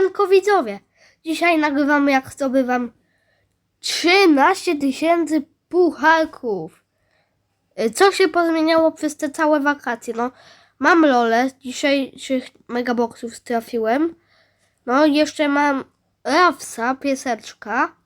Siemanko widzowie! Dzisiaj nagrywamy jak zdobywam 13 tysięcy pucharków. Y, Co się pozmieniało przez te całe wakacje? No, mam lole, z dzisiejszych megaboxów trafiłem. No jeszcze mam Rawsa, pieseczka.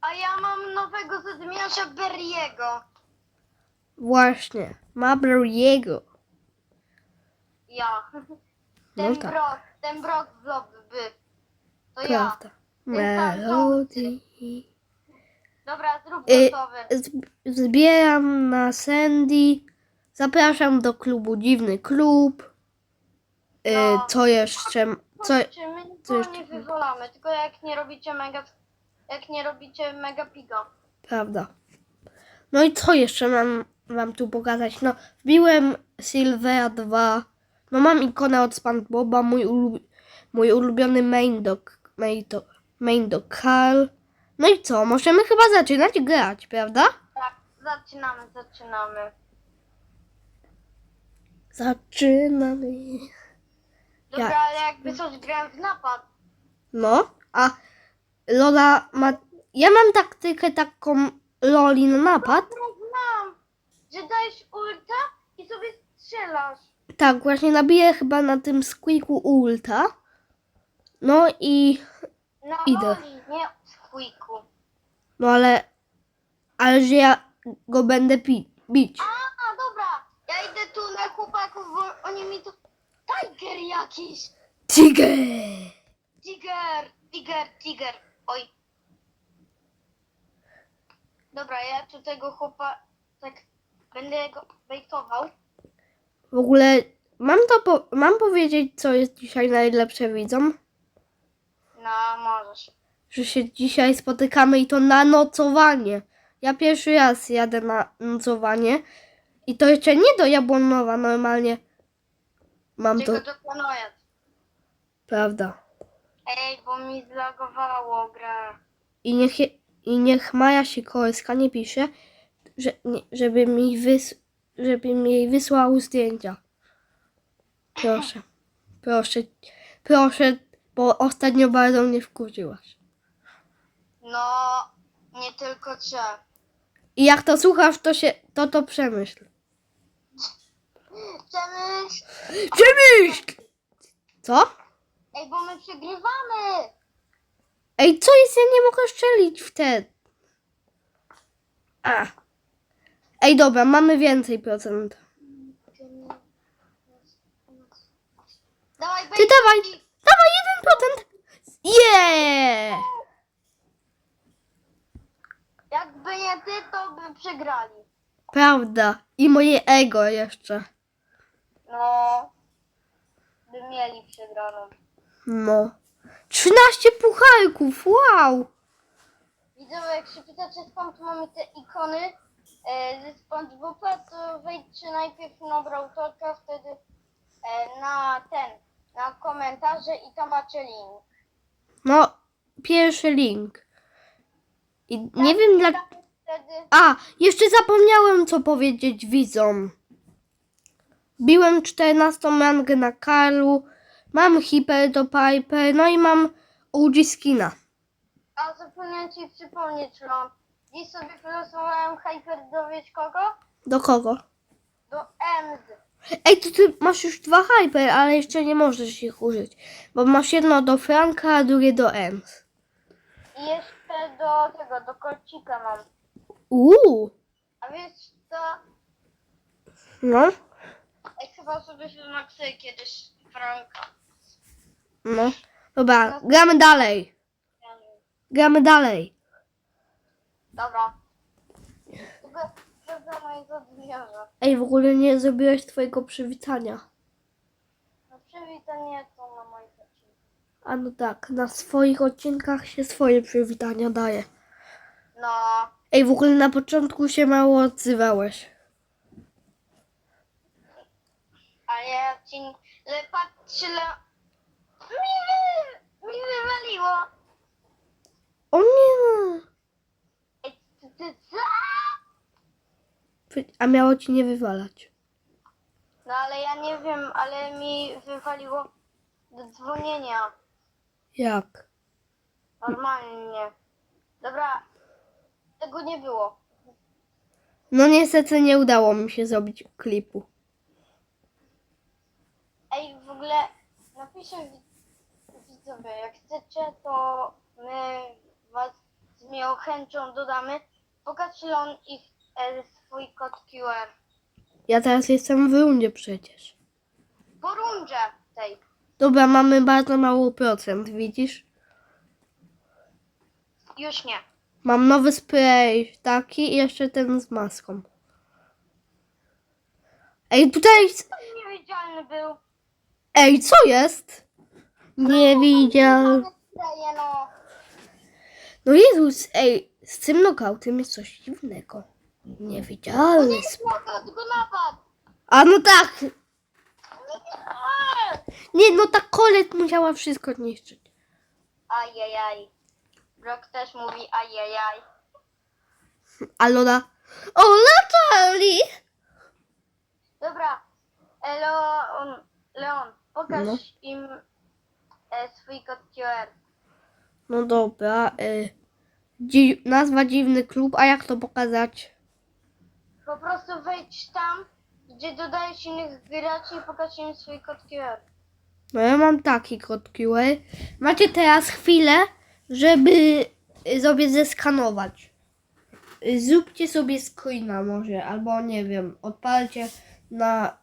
A ja mam nowego zadymiarza Berriego. Właśnie, Mabriego. Ja. No Ten tak. brok, ten brok w lobby. To ja. Prawda. Melody. Dobra, zrób Y, gotowy. Zbieram na Sandy. Zapraszam do klubu Dziwny Klub. Y, No. Co jeszcze? Co, my co nikogo jeszcze? nie wywalamy, tylko jak nie robicie mega, jak nie robicie mega piga. prawda. No i co jeszcze mam wam tu pokazać? No, wbiłem Silvera 2. No mam ikonę od SpongeBoba, mój, ulub, mój ulubiony main dog, main dog, main dog Carl. No i co? Możemy chyba zaczynać grać, prawda? Tak, zaczynamy, zaczynamy. Zaczynamy. Dobra, Ja- ale jakby coś grałem w napad. No, a Lola ma. Ja mam taktykę taką Loli na napad. Dobra, znam, że dajesz ulta i sobie strzelasz. Tak, właśnie nabiję chyba na tym squeaku ulta. No i. Na Idę. Loli, nie w quiku. No ale. Ale że ja go będę pi- bić. A, dobra, ja idę tu na chłopaków, bo oni mi tu... Tiger jakiś! Tiger! Tiger, tiger, tiger. Oj. Dobra, ja tu tego chłopa... Tak, będę go bejtował. W ogóle mam to po- mam powiedzieć, co jest dzisiaj najlepsze widzom? No, możesz. Że się dzisiaj spotykamy i to na nocowanie. Ja pierwszy raz jadę na nocowanie. I to jeszcze nie do Jabłonowa, normalnie. Mam to, Tylko planuję. prawda. Ej, bo mi zlagowało grę. I niech, je- i niech Maja Sikorska nie pisze, że, nie, żeby, mi wys, żeby mi jej wysłał zdjęcia. Proszę. Proszę. Proszę, bo ostatnio bardzo mnie wkurzyłaś. No, nie tylko cię. I jak to słuchasz, to się, to to przemyśl. Przemyśl! Przemyśl! Co? Ej, bo my przegrywamy! Ej, co jest? Ja nie mogę strzelić wtedy. A. Ej, dobra, mamy więcej procent. Dawaj, Ty dawaj, jeden procent. Yeah! Jakby nie ty, to by przegrali. Prawda. I moje ego jeszcze. No, by mieli przegraną. No. 13 pucharków, wow! Widzowie, jak się pytacie skąd mamy te ikony e, ze SpongeBoba, to wejdźcie najpierw na wtedy e, na ten, na komentarze i tam macie link. No, pierwszy link. I nie wiem dla... Wtedy, A, jeszcze zapomniałem co powiedzieć widzom. Biłem 14 rangę na Karlu, mam hiper do Piper, no i mam OG skina. a zapomniałem ci przypomnieć, Lon. Dziś sobie wylosowałem Hyper do wiesz kogo? Do kogo? Do Emz. Ej, to ty masz już dwa hyper, ale jeszcze nie możesz ich użyć. Bo masz jedno do Franka, a drugie do Ems. I jeszcze do tego, do Kolcika mam. Uuu, A wiesz co? no, Ej, chyba sobie się maksuję kiedyś Franka. no. Dobra, gramy dalej. Gramy dalej. Dobra. Tylko sprawdzam moje zadmiarze. Ej, w ogóle nie zrobiłeś twojego przywitania. No przywitanie to na moich odcinkach. A no tak, na swoich odcinkach się swoje przywitania daje. No, Ej, w ogóle na początku się mało odzywałeś. ale ja ci... Ale patrz, ile... Mi, wy... mi wywaliło. O nie! Ej, ty, ty, co? A miało ci nie wywalać. No ale ja nie wiem, ale mi wywaliło do dzwonienia. Jak? Normalnie. Dobra. Tego nie było. No niestety nie udało mi się zrobić klipu. Ej, w ogóle napiszę wi- widzowie, jak chcecie, to my was z miłą chęcią dodamy. Pokażcie on ich e, swój kod QR. Ja teraz jestem w rundzie przecież. Po rundzie tej. Dobra, mamy bardzo mało procent, widzisz? Już nie. Mam nowy spray taki i jeszcze ten z maską. Ej, tutaj... Niewidzialny był. Ej, co jest? Nie widział. No. No Jezus, ej, z tym knockoutem jest coś dziwnego. Nie napad. A no tak. Nie, no ta kolet musiała wszystko niszczyć. Ajajaj. Brock też mówi ajajaj. A Lola... O, Natalie! Dobra. E, Leon, Leon pokaż No. im e, swój kod QR. No dobra. Y, dzi- nazwa dziwny klub, a jak to pokazać? Po prostu wejdź tam, gdzie dodajesz innych graczy i pokaż im swój kod QR. No ja mam taki kod QR. Macie teraz chwilę, żeby y, sobie zeskanować. Y, Zróbcie sobie screena może, albo nie wiem, odpalcie na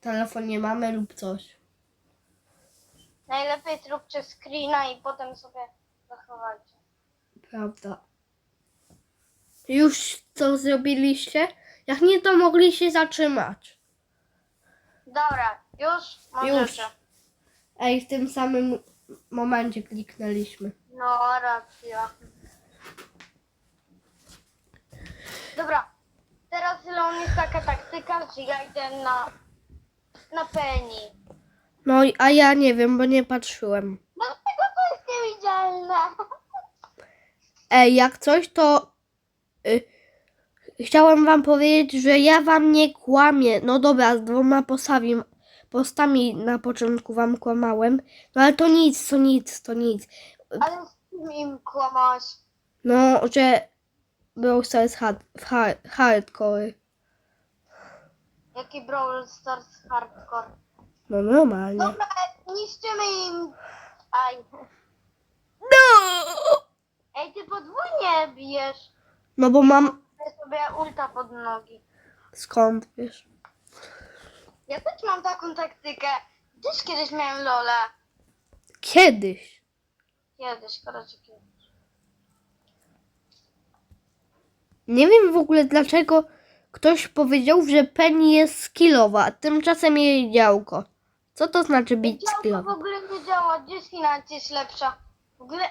telefonie mamy lub coś. Najlepiej zróbcie screena i potem sobie zachowajcie. Prawda. Już co zrobiliście? Jak nie, to mogli się zatrzymać. Dobra, już. Już. Ej, w tym samym momencie kliknęliśmy. No, racja. Dobra, teraz Leon jest taka taktyka, że ja idę na, na Penny. No, i- a ja nie wiem, bo nie patrzyłem. Dlaczego to jest niewidzialne? Ej, jak coś, to y, chciałem wam powiedzieć, że ja wam nie kłamię. No dobra, z dwoma postami, postami na początku wam kłamałem. No ale to nic, to nic, to nic. Ale z kim im kłamałeś? No, że był Stars hard, hard, hardcore. Jaki Brawl Stars Hardcore? No normalnie. Dobra, niszczymy im... Aj. No! Ej, ty podwójnie bijesz. No bo mam... Ja sobie ulta pod nogi. Skąd, wiesz? Ja też mam taką taktykę. Też kiedyś miałem Lola. Kiedyś. Kiedyś, kiedyś. Nie wiem w ogóle dlaczego ktoś powiedział, że Penny jest skillowa, a tymczasem jej działko. Co to znaczy być Działko w skillowa? ogóle nie działa. Gdzie jest lepsza? W ogóle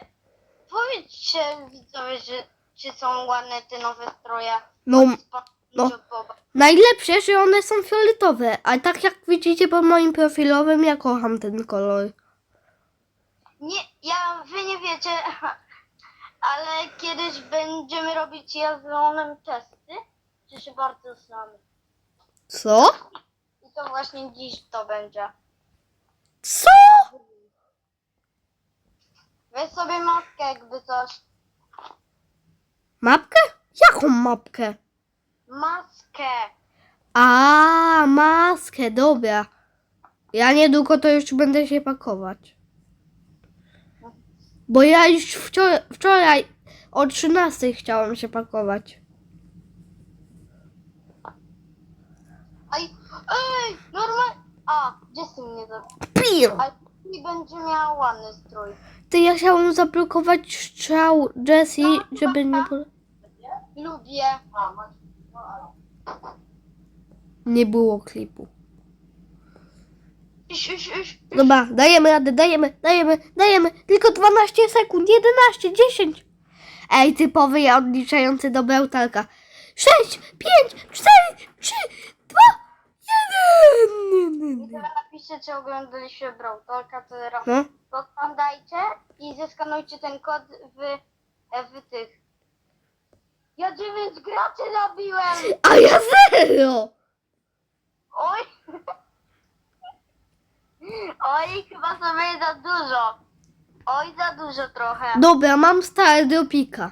powiedzcie widzowie, że czy są ładne te nowe stroje. No, no. najlepsze, że one są fioletowe, a tak jak widzicie po moim profilowym, ja kocham ten kolor. Nie, ja, wy nie wiecie, ale kiedyś będziemy robić ja z Leonem testy, czy się bardzo znamy. Co? I to właśnie dziś to będzie. Co? Weź sobie maskę jakby coś. Mapkę? Jaką mapkę? Maskę! A, maskę, dobra. Ja niedługo to już będę się pakować. Bo ja już wczoraj, wczoraj o 13 chciałam się pakować. Aj, ej, normalnie. A, Jessie mnie do... Pir! Ale nie będzie miała ładny strój. Ty, ja chciałam zablokować strzał Jessie, żeby nie było... Lubię. Nie było klipu. Iś, iś, iś. Dobra, dajemy radę, dajemy, dajemy, dajemy. Tylko 12 sekund, 11, 10. Ej, typowy ja odliczający do bełtalka. 6, 5, 4, 3, 2, 1. Teraz napiszcie, czy oglądaliście Brawltalka, to teraz No, oglądajcie i zeskanujcie ten kod w, w tych. Ja dziewięć graczy zabiłem! a ja zero. Oj! Oj, chyba sobie za dużo. Oj, za dużo trochę. Dobra, mam stare dropika.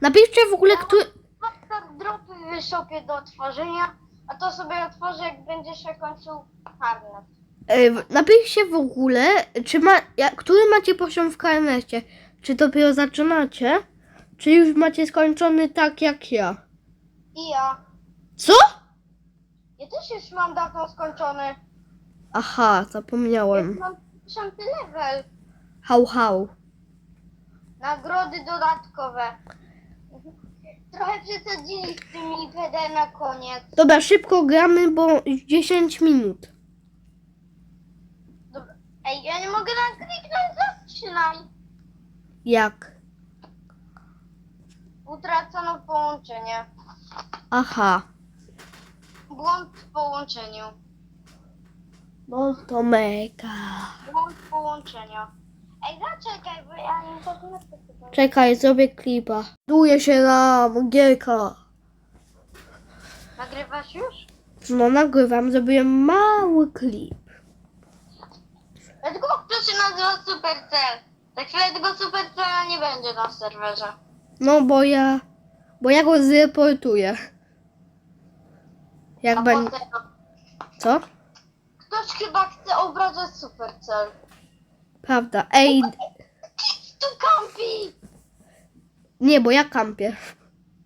Napiszcie w ogóle, który... Mam tak dropy wysokie do otworzenia, a to sobie otworzę, jak będziesz się kończył karnet. E, w- napiszcie w ogóle, czy ma, ja, który macie poziom w karnecie. Czy dopiero zaczynacie, czy już macie skończony tak jak ja. I ja. Co? Ja też już mam dawno skończony. Aha, Ja zapomniałem. mam 10 level. Hał, hał. Nagrody dodatkowe. Trochę przesadzili z tymi PD na koniec. Dobra, szybko gramy, bo już 10 minut. Dobra. Ej, ja nie mogę nakliknąć zatrzymaj. Jak? Utracono połączenie. Aha. Błąd w połączeniu. No to mega. Błąd połączenia. Ej, zaczekaj, bo ja nie chcę. Czekaj, zrobię klipa. Duję się na gierka. Nagrywasz już? No nagrywam, zrobiłem mały klip. Dlaczego to się nazywa Supercell? Za chwilę tego Supercella nie będzie na serwerze. No bo ja, bo ja go zreportuję. Jak A będzie, potem co? ktoś chyba chce obrażać Supercell. Prawda. Ej, Kit tu kampi! nie, bo ja kampię.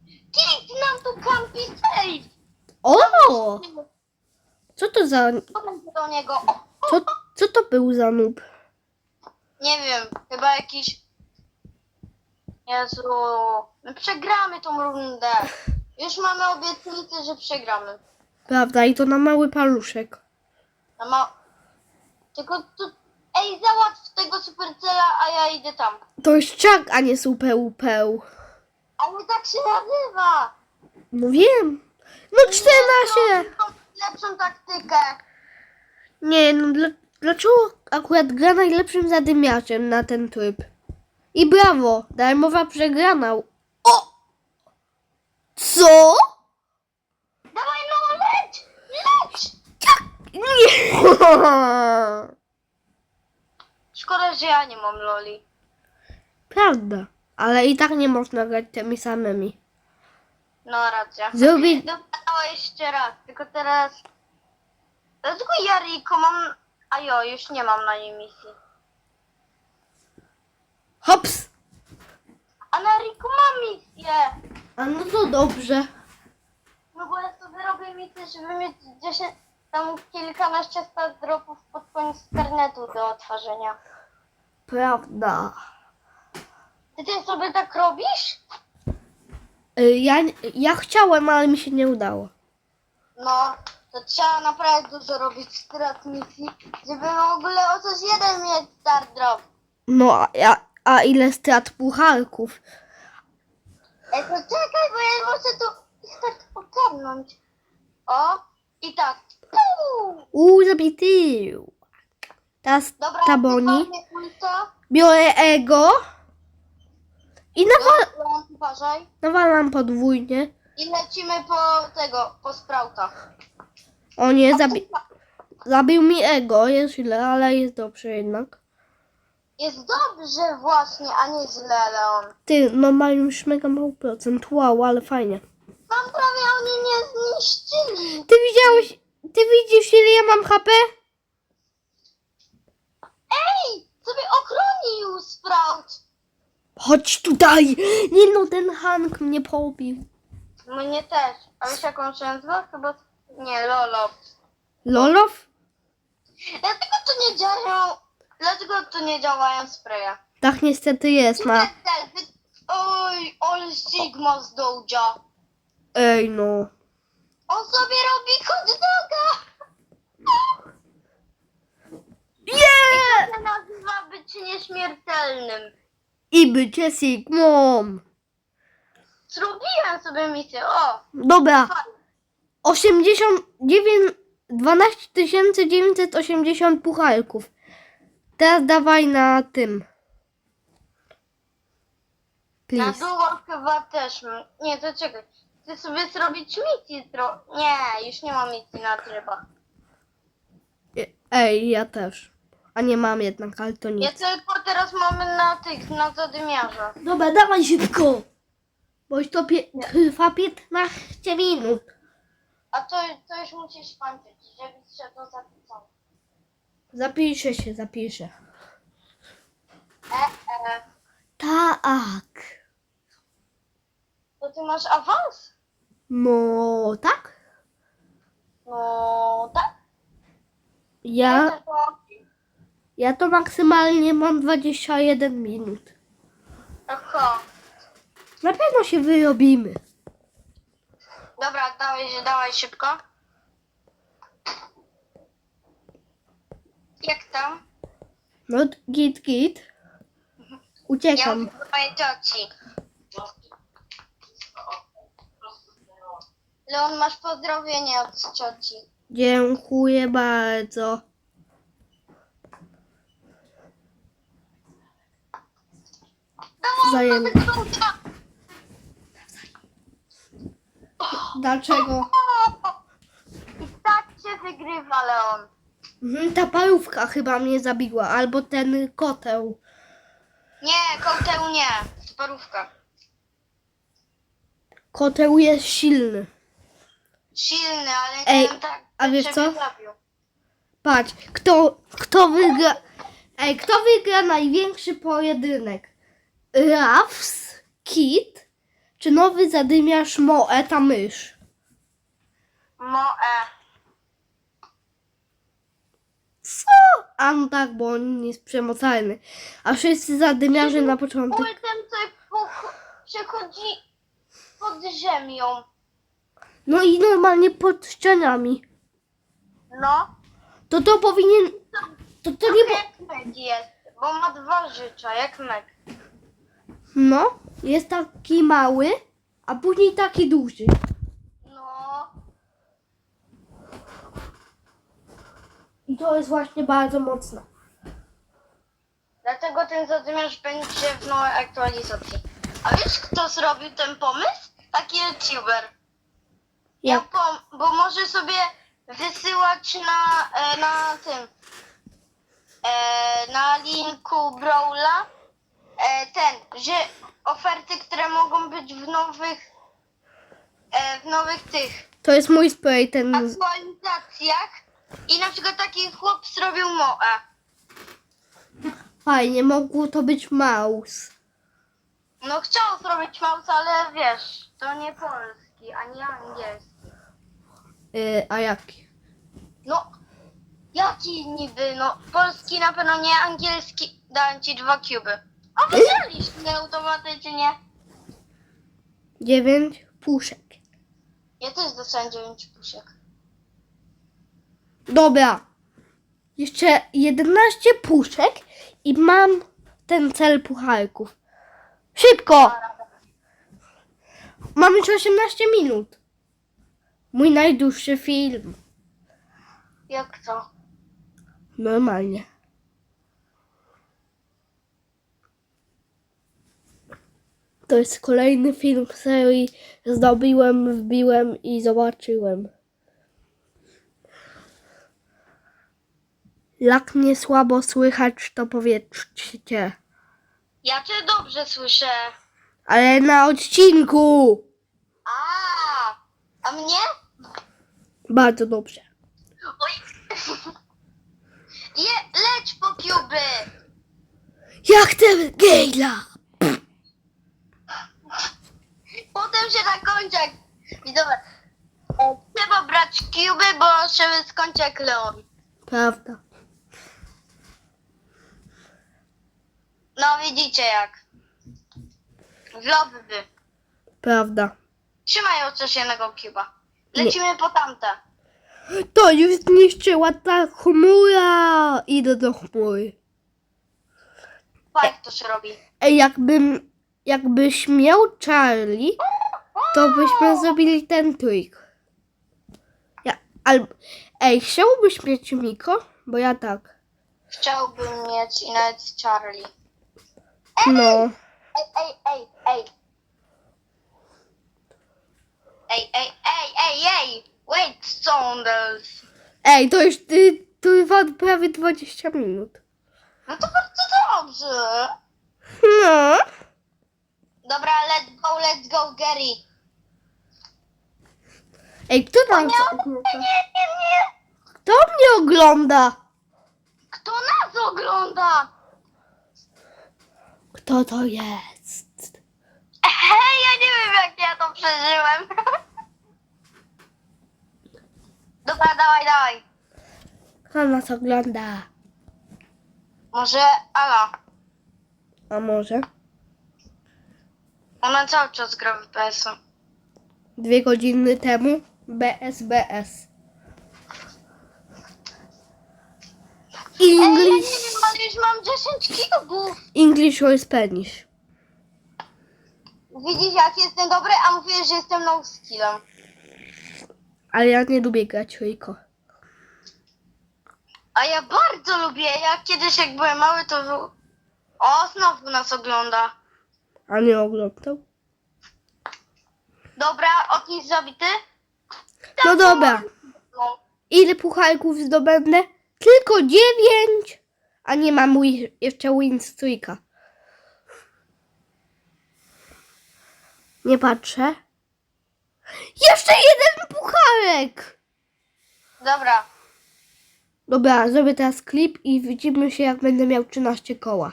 Kit nam tu kampi safe! O! Co to za, Potem do niego. O, co, co to był za noob? Nie wiem, chyba jakiś... Jezu, my przegramy tą rundę. Już mamy obietnicę, że przegramy. Prawda, i to na mały paluszek. No ma... Tylko tu... Ej, załatw tego Supercella, a ja idę tam. To jest czak, a nie super upeł. Ale tak się nazywa! No wiem. No 14! Tą lepszą taktykę. Nie, no dla, dlaczego akurat gra najlepszym zadymiaczem na ten tryb? I brawo, darmowa przegrana. O! Co? Dawaj, no leć! Leć! Nie! Szkoda, że ja nie mam loli. Prawda, ale i tak nie można grać tymi samymi. No racja. Zrobić... Dobra, jeszcze raz, tylko teraz... Dlaczego ja Riko mam... A jo, już nie mam na niej misji. Hops! A na Riku mam misję! A no to dobrze. No bo ja sobie robię misję, żeby mieć 10... Tam kilkanaście stat dropów pod koniec internetu do otworzenia. Prawda. Ty, ty sobie tak robisz? Y, Ja, ja chciałem, ale mi się nie udało. No, to trzeba naprawdę dużo robić strat misji, żeby w ogóle o coś jeden mieć start drop. No, a, ja- a ile strat pucharków? Ej, to czekaj, bo ja muszę tu tak ogarnąć. O, i tak. Uuu, zabity. Teraz Dobra, taboni. wypadnie kulto. Biorę ego. I nawal, Dobra, uważaj. nawalam podwójnie. I lecimy po tego, po sprautach. O nie, zabi zabił mi ego. Jest źle, ale jest dobrze jednak. Jest dobrze właśnie, a nie źle, Leon. Ty, no ma już mega mały procent. Wow, ale fajnie. Mam prawie oni nie zniszczyli. Ty widziałeś, ty widzisz ile ja mam HP? Ej, sobie ochronił sprout. Chodź tutaj. Nie no, ten Hank mnie pobił. Mnie też. A wiesz jaką nazywa? Chyba... Nie, Lolo. Lolow? Dlaczego tu nie działają... Dlaczego tu nie działają spraye? Tak niestety jest. Supercell, wy... Oj, ale Sigma z Dołdzia. Ej no. On sobie robi hot doga. Nie! To się nazywa być nieśmiertelnym. I bycie Sigmą. Zrobiłem sobie misję. O, Dobra. fajnie. 89... 12 980 pucharków. Teraz dawaj na tym. Na Please. długo chyba też. m- Nie, to czekaj. Chcę sobie zrobić misję tro... Nie, już nie mam misji na trybach. Ej, ja też. A nie mam jednak, ale to Ja nic. tylko teraz mamy na tych, na zadymiarzach. Dobra, dawaj szybko! Bo już to pie- trwa 15 minut. A to, to już musisz kończyć, żeby się to zapisał. Zapiszę się, zapiszę. E, e. Tak. To ty masz awans? No, tak? No tak. Ja, ja to maksymalnie mam 21 minut. Aha. Na pewno się wyrobimy. Dobra, dawaj, dawaj szybko. Jak tam? No, git, git. Ja Uciekam. do mojej cioci. Leon, masz pozdrowienie od cioci. Dziękuję bardzo. Wzajemnie. Dlaczego? I tak się wygrywa, Leon. Ta parówka chyba mnie zabiła, albo ten koteł. Nie, kołteł nie. Parówka. Koteł jest silny. Silny, ale nie Ej, wiem tak. a wiesz co? zabił. Patrz, kto, kto wygra... Ej, kto wygra największy pojedynek? Rafs, Kit, czy nowy zadymiarz Moe, ta mysz? Moe. Co? A no tak, bo on jest przemocalny. A wszyscy zadymiarze na początek. Potem sobie po, przechodzi pod ziemią. No i normalnie pod ścianami. No. To to powinien... To to nie... Po... Jak Meg jest, bo ma dwa życza, jak Meg. No, jest taki mały, a później taki duży. No. I to jest właśnie bardzo mocne. Dlatego ten zadymiarz będzie w nowej aktualizacji. A wiesz kto zrobił ten pomysł? Taki youtuber. Ja Jak? pom- bo może sobie wysyłać na, e, na tym e, na linku Brawla e, ten, że oferty, które mogą być w nowych e, w nowych tych To jest mój spray, ten... aktualizacjach i na przykład taki chłop zrobił Moe. Fajnie, mogło to być mouse. No chciał zrobić mouse, ale wiesz, to nie polski, ani angielski. Yy, a jaki? No, jaki niby, no, polski na pewno nie, angielski, dałem ci dwa kuby. A wygraliśmy automatycznie. Dziewięć puszek. Ja też dostałem 9 puszek. Dobra. Jeszcze 11 puszek i mam ten cel pucharków. Szybko! Mamy już 18 minut. Mój najdłuższy film. Jak to? Normalnie. To jest kolejny film w serii Zdobiłem, wbiłem i zobaczyłem. Jak mnie słabo słychać, to powiedzcie. Ja cię dobrze słyszę. Ale na odcinku! A, a mnie? Bardzo dobrze. Oj. Je, leć po kuby. Ja chcę Gejla! Potem się zakończy jak... Widzowie, e, trzeba brać kuby, bo się skończy jak Leon. Prawda. No widzicie jak. Wlobby. Prawda. Trzymaj chociaż jednego kuba. Lecimy po tamte. To już zniszczyła ta chmura! Idę do chmury. Jak to się robi. Ej, jakbym, jakbyś miał Charlie, to byśmy zrobili ten trik. Ja, albo, ej, chciałbyś mieć Miko? Bo ja tak. Chciałbym mieć i nawet Charlie. No. Ej, ej, ej, ej. Ej, ej, ej, ej, ej. Wait, Saunders. Ej, to już y, trwa prawie 20 minut. No to bardzo dobrze. No. Dobra, let's go, let's go, Gary. Ej, kto tam co nie, ogląda? nie, nie. Kto mnie ogląda? Kto nas ogląda? Kto to jest? Hej, ja nie wiem jak ja to przeżyłem. Dobra, dawaj, dawaj. Kto nas ogląda? Może Ala. A może? Ona cały czas gra w PS-u. Dwie godziny temu BSBS. Ej, ja nie English, wiem, ale już mam 10 kilogów. English or Spanish. Widzisz jak jestem dobry, a mówisz, że jestem low skillem. Ale ja nie lubię grać Rico. A ja bardzo lubię. Ja kiedyś jak byłem mały, to był... O, znowu nas ogląda. A nie oglądał? Dobra, odnieś zabity. No dobra. No. Ile pucharków zdobędę? Tylko dziewięć. A nie mam jeszcze Winstreaka. Nie patrzę. Jeszcze jeden pucharek! Dobra. Dobra, zrobię teraz klip i widzimy się jak będę miał 13 koła.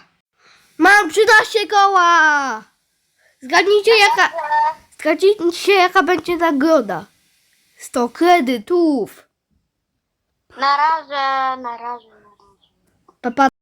Mam 13 koła! Zgadnijcie jaka, zgadnijcie jaka będzie nagroda. 100 kredytów. Na razie, na razie, na razie. Papa